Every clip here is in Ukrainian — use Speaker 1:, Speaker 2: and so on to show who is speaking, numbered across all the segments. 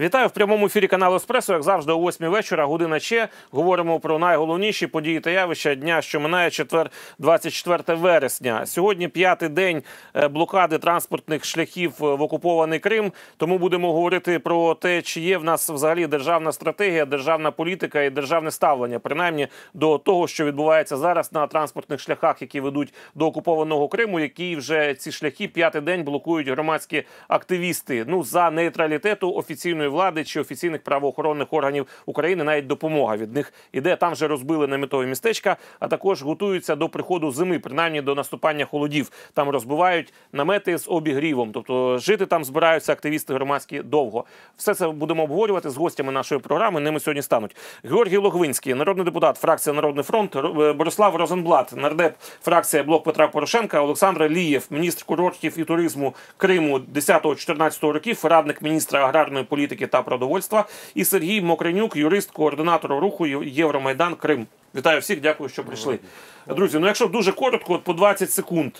Speaker 1: Вітаю в прямому ефірі каналу Еспресо. Як завжди, о 8 вечора, година ще говоримо про найголовніші події та явища дня, що минає четвер, 24 вересня. Сьогодні п'ятий день е, блокади транспортних шляхів в окупований Крим. Тому будемо говорити про те, чи є в нас взагалі державна стратегія, державна політика і державне ставлення, принаймні до того, що відбувається зараз на транспортних шляхах, які ведуть до окупованого Криму, які вже ці шляхи п'ятий день блокують громадські активісти. Ну за нейтралітету офіційної влади чи офіційних правоохоронних органів України навіть допомога від них іде. Там вже розбили наметові містечка, а також готуються до приходу зими, принаймні до наступання холодів. Там розбивають намети з обігрівом. Тобто жити там збираються активісти громадські довго. Все це будемо обговорювати з гостями нашої програми. Ними сьогодні стануть Георгій Логвинський, народний депутат, фракція Народний фронт, Ро- Борислав Розенблат, нардеп, фракція Блок Петра Порошенка, Олександр Лієв, міністр курортів і туризму Криму 10-14 років, радник міністра аграрної політики та продовольства, і Сергій Мокренюк, юрист, координатор руху Євромайдан Крим. Вітаю всіх, дякую, що прийшли. Друзі, ну якщо дуже коротко, от по 20 секунд.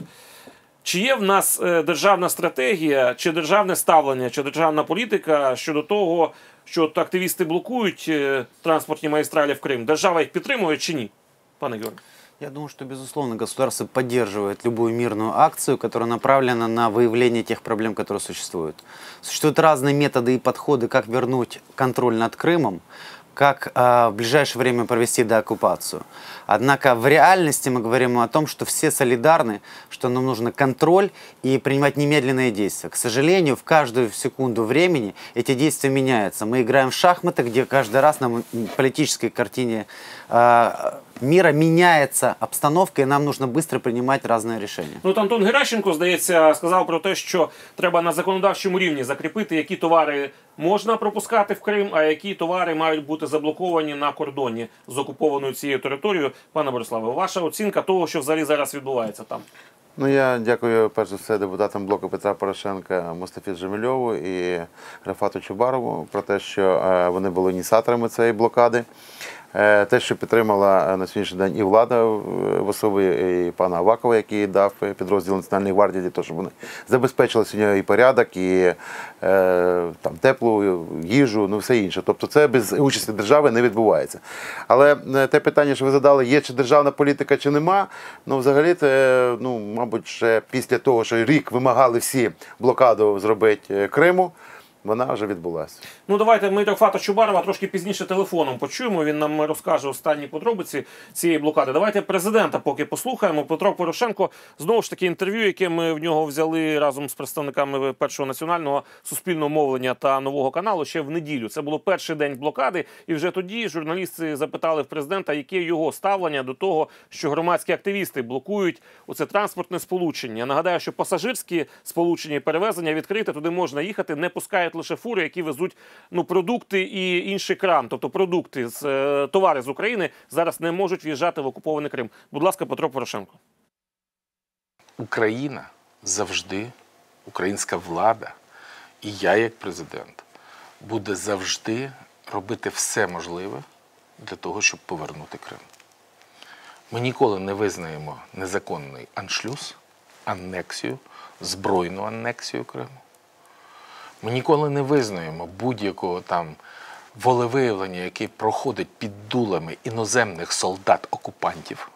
Speaker 1: Чи є в нас е, державна стратегія, чи державне ставлення, чи державна політика щодо того, що от активісти блокують е, транспортні магістралі в Крим? Держава їх підтримує чи ні? Пане Георгій.
Speaker 2: Я думаю, что, безусловно, государство поддерживает любую мирную акцию, которая направлена на выявление тех проблем, которые существуют. Существуют разные методы и подходы, как вернуть контроль над Крымом, как э, в ближайшее время провести деоккупацию. Однако в реальности мы говорим о том, что все солидарны, что нам нужен контроль и принимать немедленные действия. К сожалению, в каждую секунду времени эти действия меняются. Мы играем в шахматы, где каждый раз нам политической картине э, мира меняется обстановка, и нам нужно быстро принимать разные решения.
Speaker 1: Ну, от Антон Геращенко, здається, сказав про те, що треба на законодавчому рівні закріпити, які товари можна пропускати в Крим, а які товари мають бути заблоковані на кордоні з окупованою цією територією. Пане Бориславе, ваша оцінка того, що взагалі зараз відбувається там?
Speaker 3: Ну я дякую перш за все депутатам блоку Петра Порошенка Мустафі Джемільову і Рафату Чубарову про те, що е, вони були ініціаторами цієї блокади. Е, Те, що підтримала е, на сьогоднішній день і влада в в особі і пана Авакова, який дав е, підрозділ Національної гвардії, для того, щоб вони забезпечили сьогодні і порядок, і е, там теплу їжу, ну все інше. Тобто це без участі держави не відбувається. Але е, те питання, що ви задали, є чи державна політика, чи нема, ну взагалі це, ну, мабуть, ще після того, що рік вимагали всі блокаду зробити е, Криму, вона вже відбулася.
Speaker 1: Ну, давайте ми Рафата Чубарова трошки пізніше телефоном почуємо. Він нам розкаже останні подробиці цієї блокади. Давайте президента поки послухаємо. Петро Порошенко знову ж таки інтерв'ю, яке ми в нього взяли разом з представниками першого національного суспільного мовлення та нового каналу ще в неділю. Це було перший день блокади, і вже тоді журналісти запитали в президента, яке його ставлення до того, що громадські активісти блокують оце транспортне сполучення. Нагадаю, що пасажирські сполучення і перевезення відкрите, туди можна їхати, не пускають лише фури, які везуть ну продукти і інший крам, тобто продукти з е, товари з України зараз не можуть в'їжджати в окупований Крим. Будь ласка, Петро Порошенко.
Speaker 4: Україна завжди, українська влада і я як президент буде завжди робити все можливе для того, щоб повернути Крим. Ми ніколи не визнаємо незаконний аншлюз, анексію, збройну анексію Криму. Ми ніколи не визнаємо будь-якого там волевиявлення, яке проходить під дулами іноземних солдат-окупантів.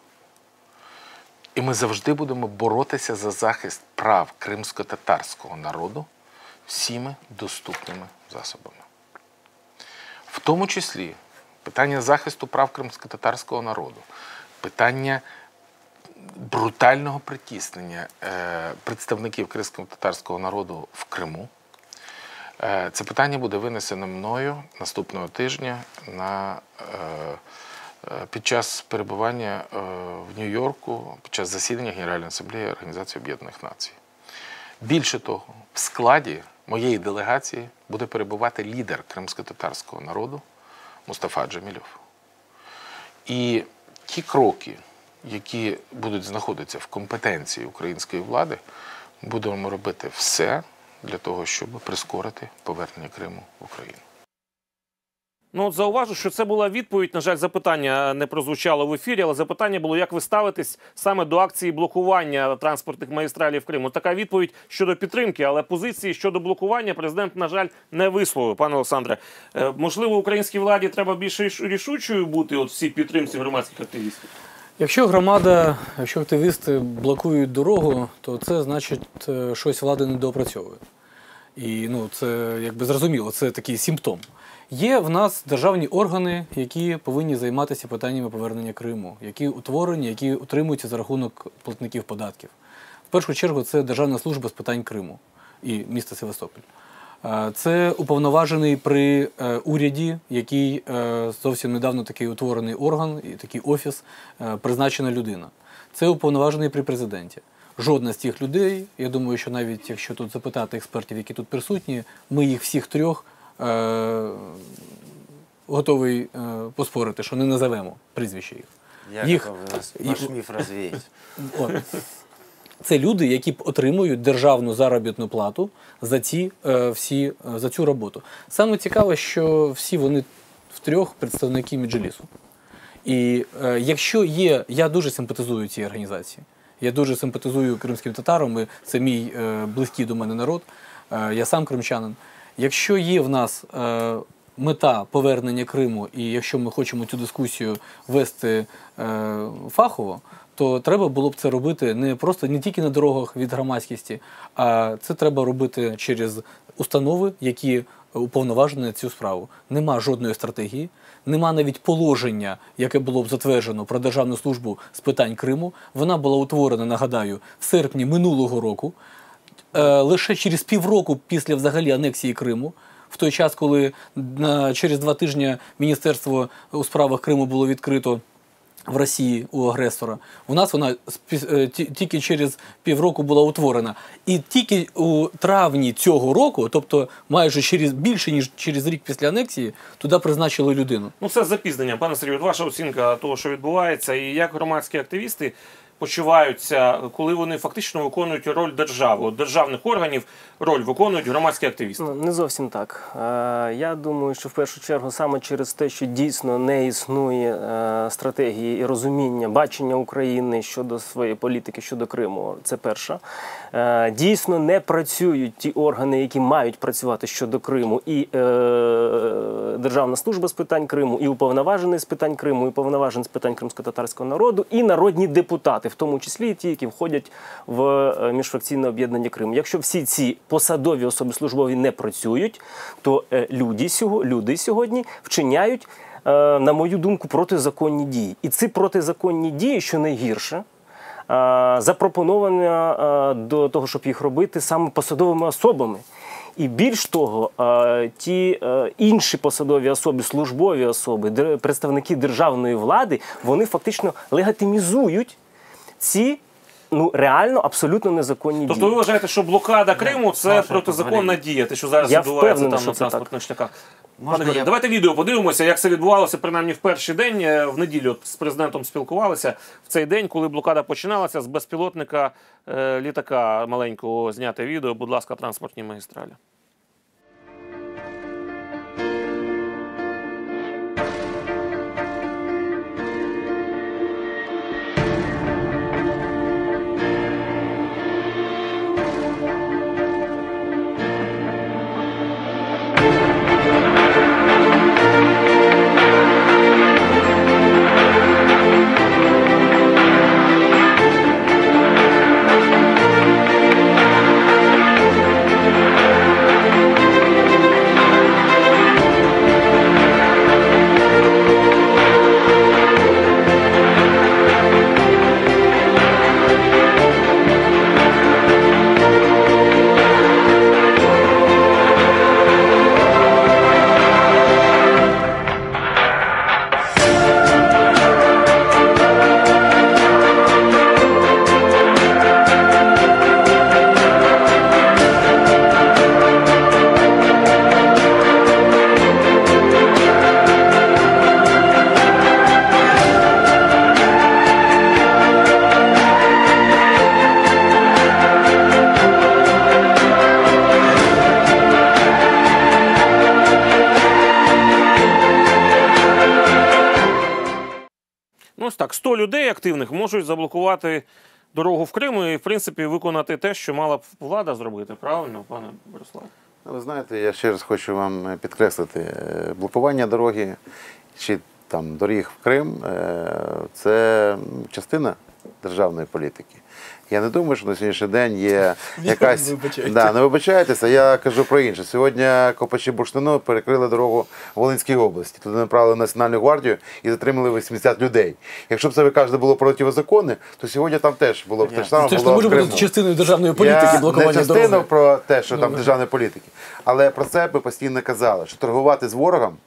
Speaker 4: І ми завжди будемо боротися за захист прав кримсько-татарського народу всіми доступними засобами. В тому числі питання захисту прав кримсько-татарського народу, питання брутального притіснення е, представників кримсько-татарського народу в Криму. Е, Це питання буде винесено мною наступного тижня на, е, е, під час перебування в Нью-Йорку, під час засідання Генеральної асамблеї Організації Об'єднаних Націй. Більше того, в складі моєї делегації буде перебувати лідер кримсько-татарського народу Мустафа Джамілєв. І ті кроки, які будуть знаходитися в компетенції української влади, будемо робити все для того, щоб прискорити повернення Криму в Україну.
Speaker 1: Ну, от зауважу, що це була відповідь. На жаль, запитання не прозвучало в ефірі, але запитання було, як ви ставитесь саме до акції блокування транспортних магістралів Криму. Така відповідь щодо підтримки, але позиції щодо блокування президент, на жаль, не висловив. Пане Олександре, е, можливо, українській владі треба більш ріш- рішучою бути от в цій підтримці громадських активістів.
Speaker 5: Якщо громада, якщо активісти блокують дорогу, то це значить е, щось влада не доопрацьовує. І ну, це якби зрозуміло, це такий симптом. Є в нас державні органи, які повинні займатися питаннями повернення Криму, які утворені, які утримуються за рахунок платників податків. В першу чергу це Державна служба з питань Криму і міста Севастополь. Е, Це уповноважений при е, уряді, який е, зовсім недавно такий утворений орган і такий офіс, призначена людина. Це уповноважений при президенті. Жодна з цих людей, я думаю, що навіть якщо тут запитати експертів, які тут присутні, ми їх всіх трьох е, готовий е, поспорити, що не назовемо прізвище їх.
Speaker 2: Я
Speaker 5: Їх-
Speaker 2: ваш миф развеять.
Speaker 5: От. Це люди, які отримують державну заробітну плату за ці е, всі е, за цю роботу. Саме цікаве, що всі вони втрьох представники Меджлісу. І е, якщо є, я дуже симпатизую цій організації. Я дуже симпатизую кримським татарам. і Це мій е, близький до мене народ. Е, я сам кримчанин. Якщо є в нас е, мета повернення Криму, і якщо ми хочемо цю дискусію вести фахово, то треба було б це робити не просто не тільки на дорогах від громадськості, а це треба робити через установи, які уповноважені цю справу. Нема жодної стратегії, нема навіть положення, яке було б затверджено про державну службу з питань Криму. Вона була утворена, нагадаю, в серпні минулого року. Е, лише через півроку після взагалі анексії Криму, в той час, коли через два тижні Міністерство у справах Криму було відкрито в Росії у агресора, у нас вона е, тільки через півроку була утворена. І тільки у травні цього року, тобто майже через більше ніж через рік після анексії, туди призначили людину.
Speaker 1: Ну, це запізнення. Пане Сергію, ваша оцінка того, що відбувається, і як громадські активісти почуваються, коли вони фактично виконують роль держави, державних органів роль виконують громадські активісти.
Speaker 6: Ну, не зовсім так. Е, Я думаю, що в першу чергу саме через те, що дійсно не існує е, стратегії і розуміння, бачення України щодо своєї політики щодо Криму. Це перше. Е, Дійсно не працюють ті органи, які мають працювати щодо Криму, і Державна служба з питань Криму, і уповноважений з питань Криму, і уповноважений з питань кримсько-татарського народу, і народні депутати, в тому числі і ті, які входять в е, міжфракційне об'єднання Крим. Якщо всі ці посадові особи службові не працюють, то е, люди, люди сьогодні вчиняють, е, на мою думку, протизаконні дії. І ці протизаконні дії, що найгірше, запропоновані до того, щоб їх робити саме посадовими особами. І більш того, ті інші посадові особи, службові особи, представники державної влади, вони фактично легітимізують ці ну реально абсолютно незаконні
Speaker 1: Тобто
Speaker 6: дії.
Speaker 1: ви вважаєте, що блокада Криму це
Speaker 2: Маша,
Speaker 1: протизаконна дія, те, що зараз
Speaker 6: Я
Speaker 1: відбувається
Speaker 6: впевнений,
Speaker 1: там
Speaker 6: що
Speaker 1: на
Speaker 6: це
Speaker 1: транспортних шляхах.
Speaker 2: Можна
Speaker 1: Пане
Speaker 2: я-
Speaker 1: давайте відео подивимося, як це відбувалося принаймні в перший день. Е, В неділю от з президентом спілкувалися в цей день, коли блокада починалася з безпілотника е, літака маленького зняте відео. Будь ласка, транспортні магістралі. Людей активних можуть заблокувати дорогу в Крим і, в принципі, виконати те, що мала б влада зробити. Правильно, пане Бориславе?
Speaker 3: Ну, Ви знаєте, я ще раз хочу вам підкреслити, е, блокування дороги чи там доріг в Крим е, це частина державної політики. Я не думаю, що на сьогоднішній день є якась.
Speaker 5: вибачайте.
Speaker 3: Да, не вибачайтеся, я кажу про інше. Сьогодні копачі бурштину перекрили дорогу в Волинській області. Туди направили Національну гвардію і затримали 80 людей. Якщо б це ви кажете було протизаконне, то сьогодні там теж було б те ж саме.
Speaker 5: Це ж не може бути частиною державної політики
Speaker 3: Я
Speaker 5: блокування
Speaker 3: не частину
Speaker 5: дороги.
Speaker 3: про те, що там державної політики, але про це ми постійно казали, що торгувати з ворогом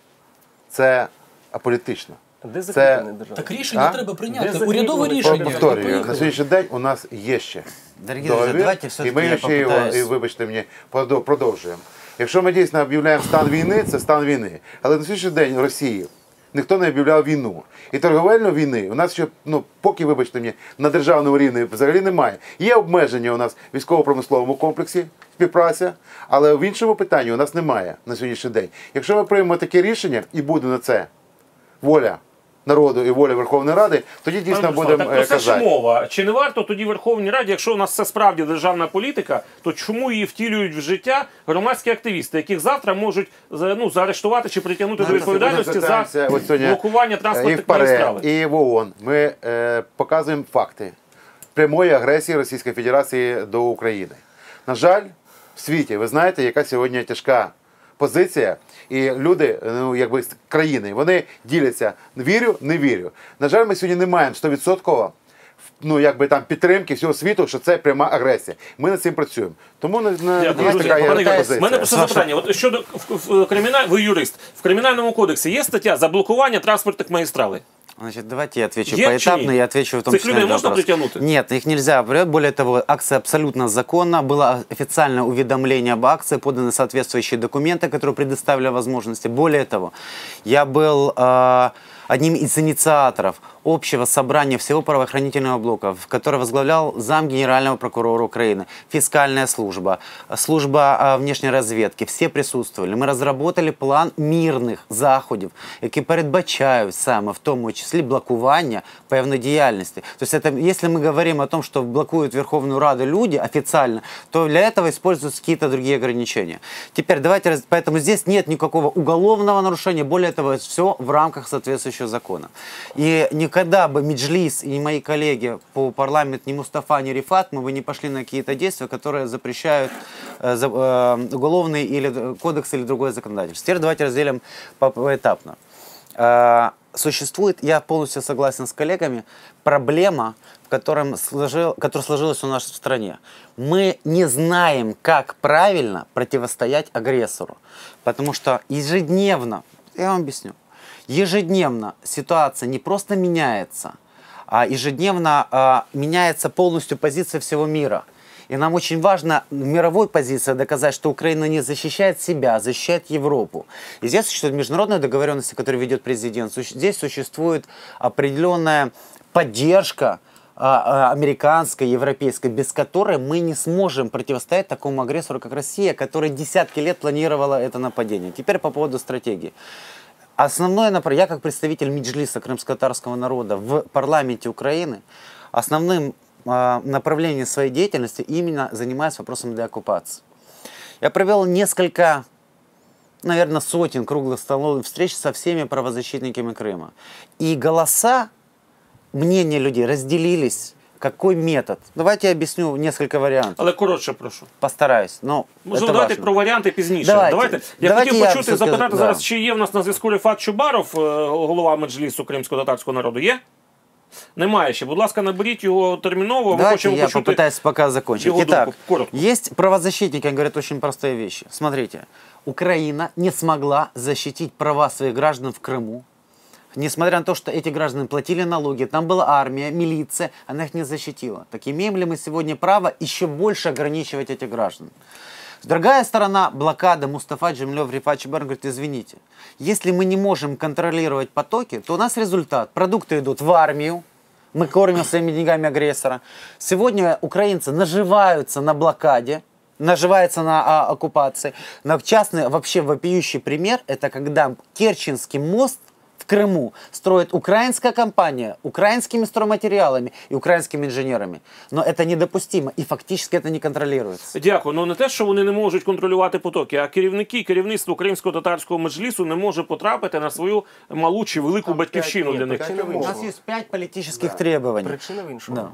Speaker 3: це аполітично.
Speaker 6: Де
Speaker 3: Це
Speaker 6: закріплений держава?
Speaker 5: Так рішення
Speaker 3: А?
Speaker 5: треба прийняти. Урядове рішення.
Speaker 3: Повторюю, на сьогоднішній день у нас є ще
Speaker 2: Дорогие друзья,
Speaker 3: договір,
Speaker 2: давайте все-таки
Speaker 3: ми ще його, і вибачте мені, продов- продовжуємо. Якщо ми дійсно об'являємо стан війни, це стан війни. Але на сьогоднішній день Росії ніхто не об'являв війну. І торговельної війни у нас ще, ну, поки, вибачте мені, на державному рівні взагалі немає. Є обмеження у нас в військово-промисловому комплексі, співпраця, але в іншому питанні у нас немає на сьогоднішній день. Якщо ми приймемо таке рішення і буде на це воля народу і воля Верховної Ради, тоді дійсно будемо
Speaker 1: так
Speaker 3: е,
Speaker 1: про це ж мова. Чи не варто тоді Верховній Раді, якщо у нас це справді державна політика, то чому її втілюють в життя громадські активісти, яких завтра можуть ну, заарештувати чи притягнути до відповідальності за блокування
Speaker 3: е,
Speaker 1: транспортних магістралей?
Speaker 3: і в ООН. Ми е, показуємо факти прямої агресії Російської Федерації до України. На жаль, в світі ви знаєте, яка сьогодні тяжка позиція, і люди, ну якби з країни, вони діляться вірю, не вірю. На жаль, ми сьогодні не маємо 100% ну, якби там підтримки всього світу, що це пряма агресія. Ми над цим працюємо. Тому на, на
Speaker 1: Дякую, друзі.
Speaker 3: така є
Speaker 1: Пане
Speaker 3: позиція.
Speaker 1: в мене просто запитання. От щодо в, в, криміналь... ви юрист. В кримінальному кодексі є стаття за блокування транспортних магістралей?
Speaker 2: Значит, давайте я отвечу
Speaker 1: Есть
Speaker 2: поэтапно, я отвечу в том
Speaker 1: Цих
Speaker 2: числе
Speaker 1: людей можна
Speaker 2: вопрос.
Speaker 1: притягнути?
Speaker 2: Нет, их нельзя. Более того, акция абсолютно законна. Было официальное уведомление об акции, поданы соответствующие документы, которые предоставили возможности. Более того, я был э, одним из инициаторов общего собрания всего правоохранительного блока, в который возглавлял зам генерального прокурора Украины, фискальная служба, служба э, внешней разведки. Все присутствовали. Мы разработали план мирних заходів, які передбачають саме в тому числі блокування певної діяльності. То есть это, если мы говорим о том, что блокуют Верховную Раду люди официально, то для этого используются какие-то другие ограничения. Теперь давайте, раз- поэтому здесь нет никакого уголовного нарушения, более того, все в рамках соответствующего закона. И никогда бы Меджлис и мои коллеги по парламенту, ни Мустафа, ни Рифат, мы бы не пошли на какие-то действия, которые запрещают э, э, уголовный или кодекс или другое законодательство. Теперь давайте разделим по- поэтапно. Э, Существует, я полностью согласен с коллегами, проблема, в котором сложил, которая сложилась у нас в стране. Мы не знаем, как правильно противостоять агрессору. Потому что ежедневно, я вам объясню, ежедневно ситуация не просто меняется, а ежедневно а, меняется полностью позиция всего мира. И нам очень важно мировой позиции доказать, что Украина не защищает себя, защищает Европу. И здесь существуют международные договоренности, которые ведет президент. Здесь существует определенная поддержка а, а, американской, европейской, без которой мы не сможем противостоять такому агрессору, как Россия, которая десятки лет планировала это нападение. Теперь по поводу стратегии. Основное направление, я как представитель Меджлиса крымско-татарского народа в парламенте Украины, основным а, направлением своей деятельности именно занимаюсь вопросом деоккупации. Я провел несколько, наверное, сотен круглых столов встреч со всеми правозащитниками Крыма. И голоса, мнения людей разделились. Какой метод? Давайте я объясню несколько вариантов.
Speaker 1: Але коротше, прошу.
Speaker 2: Постараюсь. Но
Speaker 1: Можливо,
Speaker 2: это
Speaker 1: давайте
Speaker 2: важно.
Speaker 1: про варіанти пізніше.
Speaker 2: Давайте.
Speaker 1: Я
Speaker 2: Давайте
Speaker 1: хотів
Speaker 2: я
Speaker 1: почути,
Speaker 2: все-таки-
Speaker 1: запитати
Speaker 2: да.
Speaker 1: зараз, чи є в нас на зв'язку Рефат Чубаров, е, голова меджлісу кримсько-татарського народу. Є? Немає ще. Будь ласка, наберіть його терміново. Ми
Speaker 2: Давайте
Speaker 1: хочемо
Speaker 2: я
Speaker 1: почути.
Speaker 2: попытаюсь пока закончить.
Speaker 1: его
Speaker 2: Итак,
Speaker 1: думку. Коротко.
Speaker 2: есть правозащитники, они говорят очень простые вещи. Смотрите, Украина не смогла защитить права своих граждан в Крыму. Несмотря на то, что эти граждане платили налоги, там была армия, милиция, она их не защитила. Так имеем ли мы сегодня право еще больше ограничивать этих граждан? Другая сторона блокады Мустафа Джемлев Рифат Чубар говорит, извините, если мы не можем контролировать потоки, то у нас результат. Продукты идут в армию, мы кормим своими деньгами агрессора. Сегодня украинцы наживаются на блокаде, наживаются на а, оккупации. Но частный, вообще вопиющий пример, это когда Керченский мост Крыму строит украинская компания, украинскими стройматериалами и украинскими инженерами. Но это недопустимо, и фактически это не контролируется.
Speaker 1: Дякую. Ну не те, що вони не можуть контролювати потоки, а керівники, керівництво кримського татарського меджлісу не може потрапити на свою малу чи велику батьківщину для них.
Speaker 6: Причина в
Speaker 2: У нас
Speaker 6: іншому.
Speaker 2: есть пять политических требований.
Speaker 6: Причина в іншому.
Speaker 2: Да.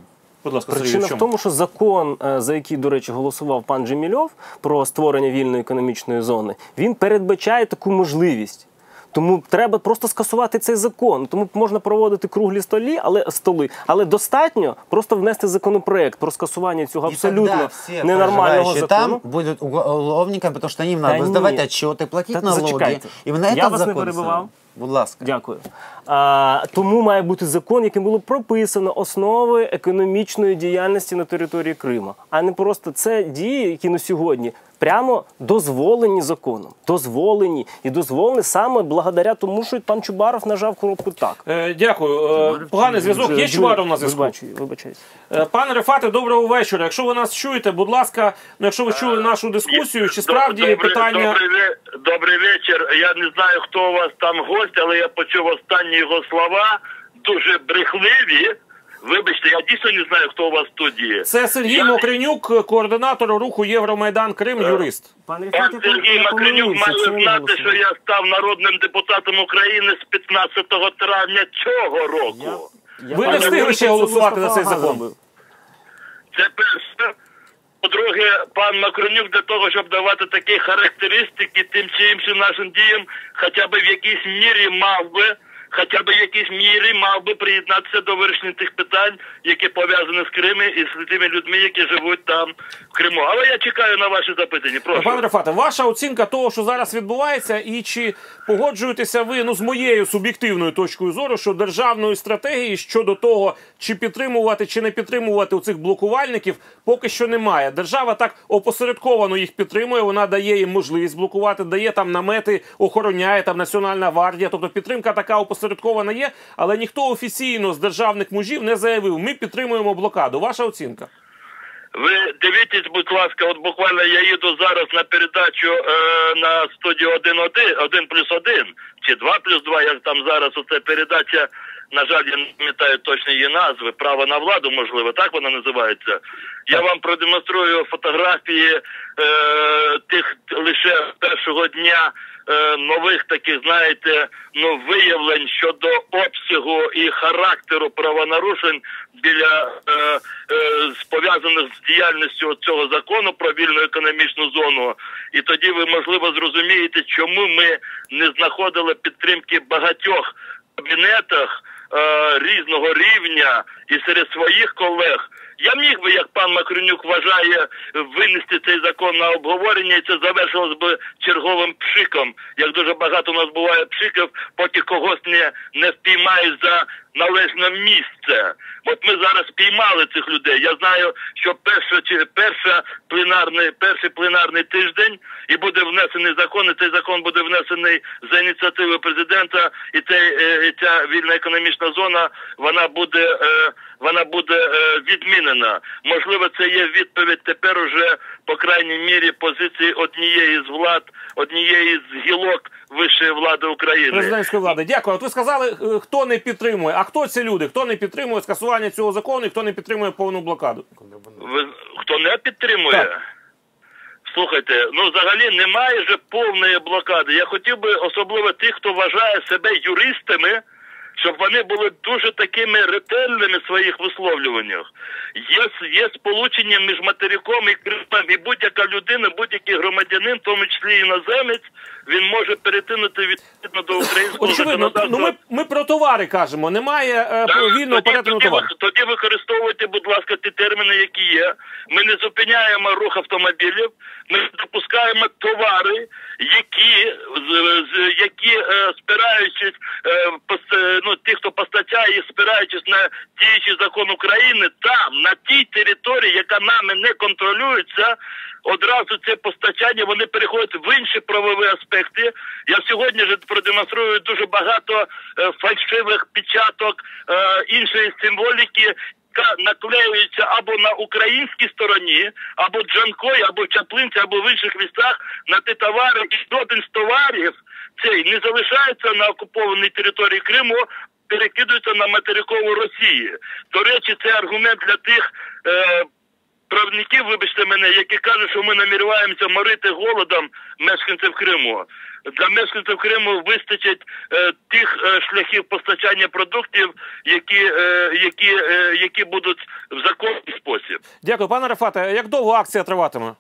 Speaker 1: Будь ласка, Сергій,
Speaker 6: Причина
Speaker 1: в
Speaker 6: в
Speaker 1: чому?
Speaker 6: тому, що закон, е, за який, до речі, голосував пан Джемільов про створення вільної економічної зони, він передбачає таку можливість. Тому треба просто скасувати цей закон. Тому можна проводити круглі столі, але столи, але достатньо просто внести законопроект про скасування цього абсолютно ненормального закону.
Speaker 2: там будут уголовниками, что им надо
Speaker 6: Да
Speaker 2: сдавать
Speaker 6: нет.
Speaker 2: отчеты, налоги.
Speaker 6: зачекайте.
Speaker 2: Именно
Speaker 6: Я вас не
Speaker 2: закон.
Speaker 6: перебивав.
Speaker 2: Будь ласка.
Speaker 6: Дякую. А, тому має бути закон, яким було прописано основи економічної діяльності на території Криму, а не просто це дії, які на сьогодні прямо дозволені законом. Дозволені і дозволені саме благодаря тому, що пан Чубаров нажав кнопку так.
Speaker 1: Е, Дякую. Е, Поганий зв'язок. Є Чубаров на зв'язку?
Speaker 6: Вибачаю, вибачаюсь.
Speaker 1: Е, Пане Рефате, доброго вечора. Якщо ви нас чуєте, будь ласка, ну якщо ви чули нашу дискусію, чи справді
Speaker 7: Добрий-
Speaker 1: питання.
Speaker 7: Добрий, добрий вечір. Я не знаю, хто у вас там гость, але я почув останні його слова, дуже брехливі. Вибачте, я дійсно не знаю, хто у вас в студії.
Speaker 1: Це Сергій
Speaker 7: Я-
Speaker 1: Мокренюк, координатор руху Євромайдан Крим, юрист.
Speaker 6: Пан
Speaker 7: Пан Сергій Макренюк має знати, що я став народним депутатом України з 15 травня цього року.
Speaker 1: Ви не встигли ще голосувати за цей закон.
Speaker 7: Це перше. По-друге, пан Макронюк для того, щоб давати такі характеристики тим чи іншим нашим діям, хоча б в якійсь мірі мав би, хоча б в якійсь мірі мав би приєднатися до вирішення тих питань, які пов'язані з Кримом і з тими людьми, які живуть там в Криму. Але я чекаю на ваші запитання. Прошу.
Speaker 1: Пане Рафате, ваша оцінка того, що зараз відбувається, і чи погоджуєтеся ви ну з моєю суб'єктивною точкою зору, що державної стратегії щодо того, чи підтримувати, чи не підтримувати у цих блокувальників, поки що немає. Держава так опосередковано їх підтримує. Вона дає їм можливість блокувати, дає там намети, охороняє там Національна гвардія. Тобто підтримка така опосередкована є, але ніхто офіційно з державних мужів не заявив. Ми підтримуємо блокаду. Ваша оцінка?
Speaker 7: Ви дивіться, будь ласка, от буквально я їду зараз на передачу е, на студію 1 1 плюс 1 чи 2 плюс 2, як там зараз оце передача, на жаль, я не пам'ятаю точно її назви, право на владу, можливо, так вона називається. Я вам продемонструю фотографії е, тих лише першого дня е, нових таких, знаєте, ну виявлень щодо обсягу і характеру правонарушень біля е, е, пов'язаних з діяльністю цього закону про вільну економічну зону. І тоді ви можливо зрозумієте, чому ми не знаходили підтримки багатьох кабінетах різного рівня і серед своїх колег. Я міг би, як пан Макренюк вважає, винести цей закон на обговорення, і це завершилось би черговим пшиком. Як дуже багато у нас буває пшиків, поки когось не, не впіймають за належне місце. От ми зараз спіймали цих людей. Я знаю, що перша чи перша пленарний, перший пленарний тиждень і буде внесений закон. І цей закон буде внесений за ініціативи президента. І цей е, і ця вільна економічна зона вона буде е, вона буде е, відмінена. Можливо, це є відповідь тепер уже по крайній мірі позиції однієї з влад, однієї з гілок вищої влади України.
Speaker 1: президентської влади. Дякую. От ви сказали, хто не підтримує. А хто ці люди? Хто не підтримує скасування цього закону і хто не підтримує повну блокаду?
Speaker 7: Ви хто не підтримує?
Speaker 1: Так.
Speaker 7: Слухайте, ну взагалі немає вже повної блокади. Я хотів би особливо тих, хто вважає себе юристами, щоб вони були дуже такими ретельними в своїх висловлюваннях. Є, є сполучення між материком і Кримом, і будь-яка людина, будь-який громадянин, в тому числі іноземець, він може перетинути відповідно до українського
Speaker 1: Очевидно,
Speaker 7: законодавства.
Speaker 1: ну ми, ми про товари кажемо. Немає е,
Speaker 7: Так,
Speaker 1: вільного
Speaker 7: тоді,
Speaker 1: перетину
Speaker 7: тоді,
Speaker 1: товарів.
Speaker 7: тоді використовуйте, будь ласка, ті терміни, які є. Ми не зупиняємо рух автомобілів, ми допускаємо товари, які, які е, спираючись, е, е, ну, ті, хто постачає, спираючись на діючий закон України, там, на тій території, яка нами не контролюється, одразу це постачання вони переходять в інші правові аспекти. Я сьогодні ж продемонструю дуже багато фальшивих печаток іншої символіки. Яка наклеюється або на українській стороні, або Джанкой, або Чаплинці, або в інших містах на ті товари. І жоден з товарів цей не залишається на окупованій території Криму, перекидується на материкову Росії. До речі, це аргумент для тих. Е, правників, вибачте мене, які кажуть, що ми наміряємося морити голодом мешканців Криму. Для мешканців Криму вистачить е, тих е, шляхів постачання продуктів, які, е, які, е, які будуть в законний спосіб.
Speaker 1: Дякую, пане Рафате. Як довго акція триватиме?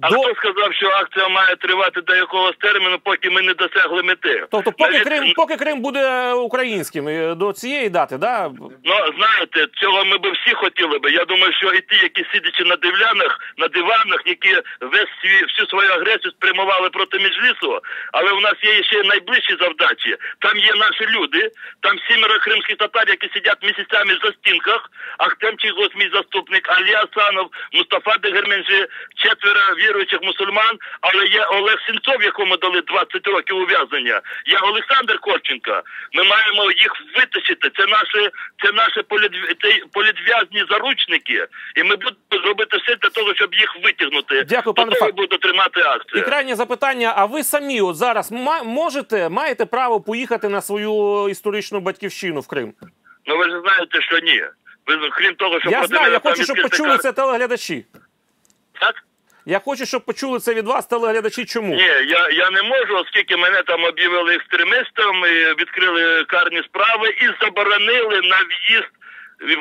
Speaker 7: А
Speaker 1: До-
Speaker 7: хто сказав, що акція має тривати до якогось терміну, поки ми не досягли мети?
Speaker 1: Тобто, поки
Speaker 7: Навіть-
Speaker 1: Крим, поки Крим буде українським до цієї дати, да?
Speaker 7: Ну, знаєте, цього ми би всі хотіли би. Я думаю, що і ті, які сидячи на дивлянах, на диванах, які весь свій, всю свою агресію спрямували проти Меджлісу, але у нас є ще найближчі завдачі. Там є наші люди, там сімеро кримських татар, які сидять місяцями в застінках, Ахтем Чігос, мій заступник, Алі Асанов, Мустафа Дегерменджі, четверо віруючих мусульман, але є Олег Сінцов, якому дали 20 років ув'язнення. Є Олександр Корченко. Ми маємо їх витащити. Це наші, це наші політв'язні заручники, і ми будемо робити все для того, щоб їх витягнути.
Speaker 1: Дякую, пане Фак.
Speaker 7: буду тримати
Speaker 1: І
Speaker 7: акцію.
Speaker 1: крайнє запитання: а ви самі от зараз можете, маєте право поїхати на свою історичну батьківщину в Крим?
Speaker 7: Ну ви ж знаєте, що ні. Ви крім того, що
Speaker 1: Я знаю, я хочу, щоб почули це телеглядачі.
Speaker 7: Так?
Speaker 1: Я хочу, щоб почули це від вас, телеглядачі. Чому?
Speaker 7: Ні, я, я не можу, оскільки мене там об'явили екстремістом, відкрили карні справи і заборонили на в'їзд.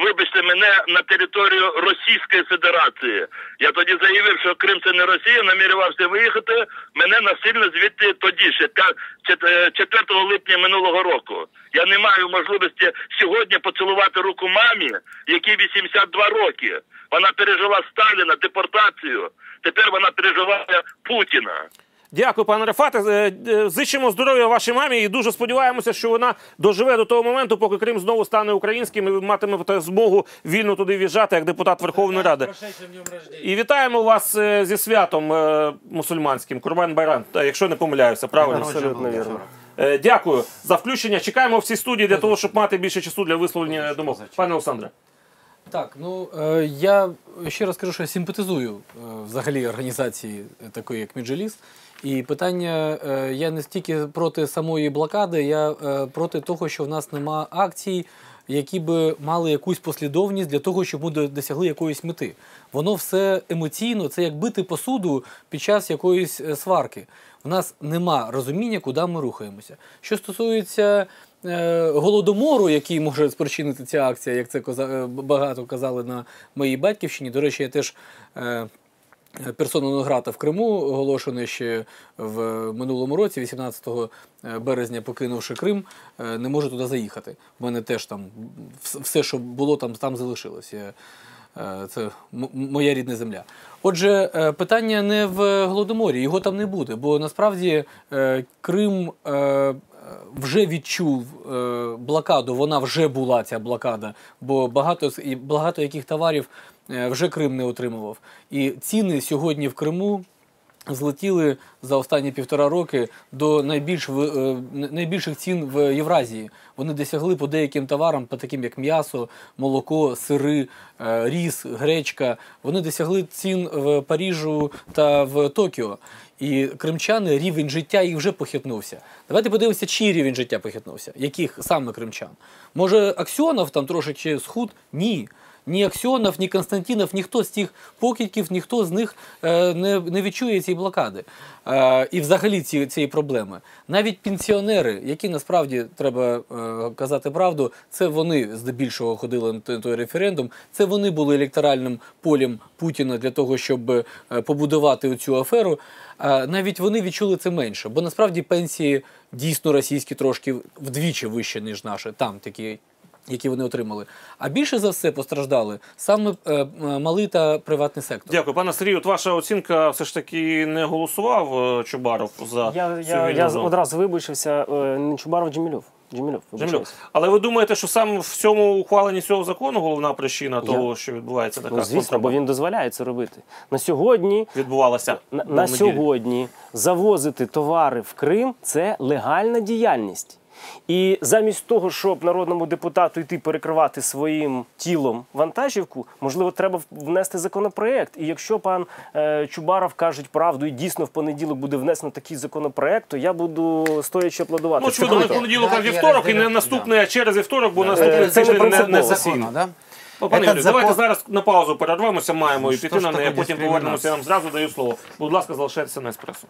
Speaker 7: Вибачте мене на територію Російської Федерації. Я тоді заявив, що Крим це не Росія, намірювався виїхати. Мене насильно звідти тоді, ще та- чет- е, 4 липня минулого року. Я не маю можливості сьогодні поцілувати руку мамі, якій 82 роки. Вона пережила Сталіна, депортацію. Тепер вона переживає Путіна.
Speaker 1: Дякую, пане Рефате. Е, Зичимо здоров'я вашій мамі і дуже сподіваємося, що вона доживе до того моменту, поки Крим знову стане українським і ви матимете змогу вільно туди в'їжджати як депутат Верховної Ради. І вітаємо вас е, зі святом е, мусульманським Курбан Байрам, якщо не помиляюся, правильно?
Speaker 6: Абсолютно вірно.
Speaker 1: Дякую за включення. Чекаємо в цій студії для того, щоб мати більше часу для висловлення думок. Пане Олександре.
Speaker 5: Так, ну е, я ще раз кажу, що я симпатизую е, взагалі організації такої, як Меджеліс. І питання е, я не стільки проти самої блокади, я проти того, що в нас нема акцій, які би мали якусь послідовність для того, щоб ми досягли якоїсь мети. Воно все емоційно, це як бити посуду під час якоїсь сварки. У нас нема розуміння, куди ми рухаємося. Що стосується голодомору, який може спричинити ця акція, як це е, багато казали на моїй батьківщині. До речі, я теж. Е, Персона Нограта в Криму оголошений ще в минулому році, 18 березня, покинувши Крим, е, не можу туди заїхати. У мене теж там все, що було там, там залишилось. Я, е, Це моя рідна земля. Отже, е, питання не в голодоморі, його там не буде, бо насправді е, Крим е, вже відчув е, блокаду, вона вже була ця блокада, бо багато, багато яких товарів е, вже Крим не отримував. І ціни сьогодні в Криму злетіли за останні півтора роки до найбільш, е, найбільших цін в Євразії. Вони досягли по деяким товарам, по таким як м'ясо, молоко, сири, е, ріс, гречка. Вони досягли цін в Парижу та в Токіо. І кримчани рівень життя їх вже похитнувся. Давайте подивимося, чий рівень життя похитнувся. Яких саме кримчан? Може, Аксьонов там трошечки схуд? Ні. Ні Аксьонов, ні Константинов, ніхто з тих покидьків, ніхто з них е, не, відчує цієї блокади. Е, і взагалі ці, цієї проблеми. Навіть пенсіонери, які насправді треба е, казати правду, це вони здебільшого ходили на той, референдум, це вони були електоральним полем Путіна для того, щоб побудувати цю аферу. Навіть вони відчули це менше, бо насправді пенсії дійсно російські трошки вдвічі вище, ніж наші. Там такі які вони отримали. А більше за все постраждали саме е, малий та приватний сектор.
Speaker 1: Дякую, пане Сергію. От ваша оцінка все ж таки не голосував е, Чубаров за
Speaker 6: Я,
Speaker 1: цю
Speaker 6: я, я одразу вибачився, е, не Чубаров. Джемілюв,
Speaker 1: Джемілю. Але ви думаєте, що саме в цьому ухваленні цього закону головна причина того, що відбувається така
Speaker 6: Ну, звісно, бо він дозволяє це робити. На сьогодні
Speaker 1: відбувалася
Speaker 6: На, на сьогодні завозити товари в Крим це легальна діяльність. І замість того, щоб народному депутату йти перекривати своїм тілом вантажівку, можливо, треба внести законопроект. І якщо пан е, Чубаров кажуть правду, і дійсно в понеділок буде внесено такий законопроект, то я буду стоячи аплодувати.
Speaker 1: Ну, очевидно, не в понеділок, а вівторок, і не наступний, а через вівторок, бо наступний
Speaker 6: Е, це не
Speaker 1: тиждень не, не
Speaker 6: футбол.
Speaker 2: да?
Speaker 1: Ну, Пане Юрію, давайте
Speaker 2: закон-
Speaker 1: зараз на паузу перервемося, маємо і піти на неї, потім повернемося. Я вам зразу даю слово. Будь ласка, залишайтеся на еспресо.